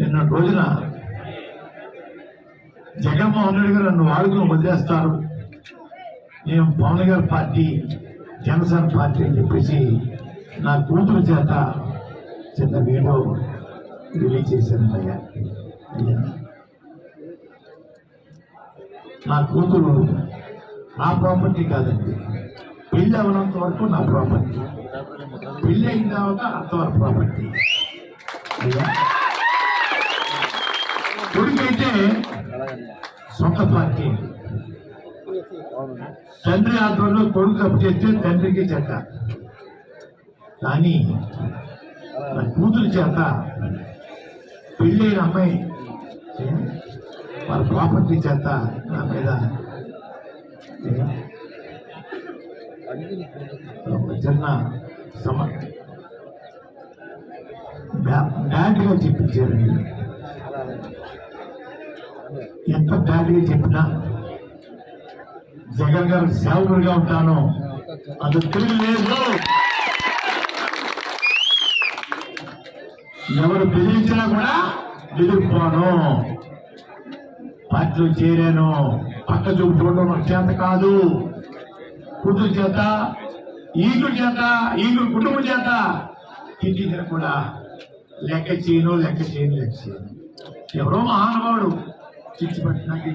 నిన్న రోజున జగన్మోహన్ రెడ్డి గారు నన్ను వాడుకుని వదిలేస్తారు. నేను పవన్ గారి పార్టీ జనసేన పార్టీ అని చెప్పేసి నా కూతురు చేత చిన్న వీడియో రిలీజ్ చేశాను అయ్యా. అయ్యా. నా కూతురు నా ప్రాపర్టీ కాదండి. పెళ్ళి అవనంత వరకు నా ప్రాపర్టీ. పెళ్ళి అయిన తర్వాత అంతవరకు ప్రాపర్టీ. అయ్యా. అయితే సొంత పార్టీ. తండ్రి ఆధ్వర్యంలో కొడుకు అప్పు చేస్తే తండ్రికి చేత కానీ నా కూతురు చేత పెళ్ళైన అమ్మాయి వాళ్ళ ప్రాపర్టీ చేత నా మీద చిన్న ఒక చిన్న సమ బ్యాడ్గా చెప్పించారండి ఎంత బ్యాడ్గా చెప్పినా జగన్ గారు సేవకుడిగా ఉంటాను. అది తిరిగి లేదు. ఎవరు బెదిరించినా కూడా ఎదుర్కోను పార్టీలో చేరాను. పక్క చూపు చూడడం నాకు చేత కాదు. కుటుంబ చేత ఈగుడు చేత ఈగుడు కుటుంబం చేత తిట్టించిన కూడా లెక్క చేయను లెక్క చేయను లెక్క చేయను. ఎవరో మహానుభావుడు. चिप्स बनाना है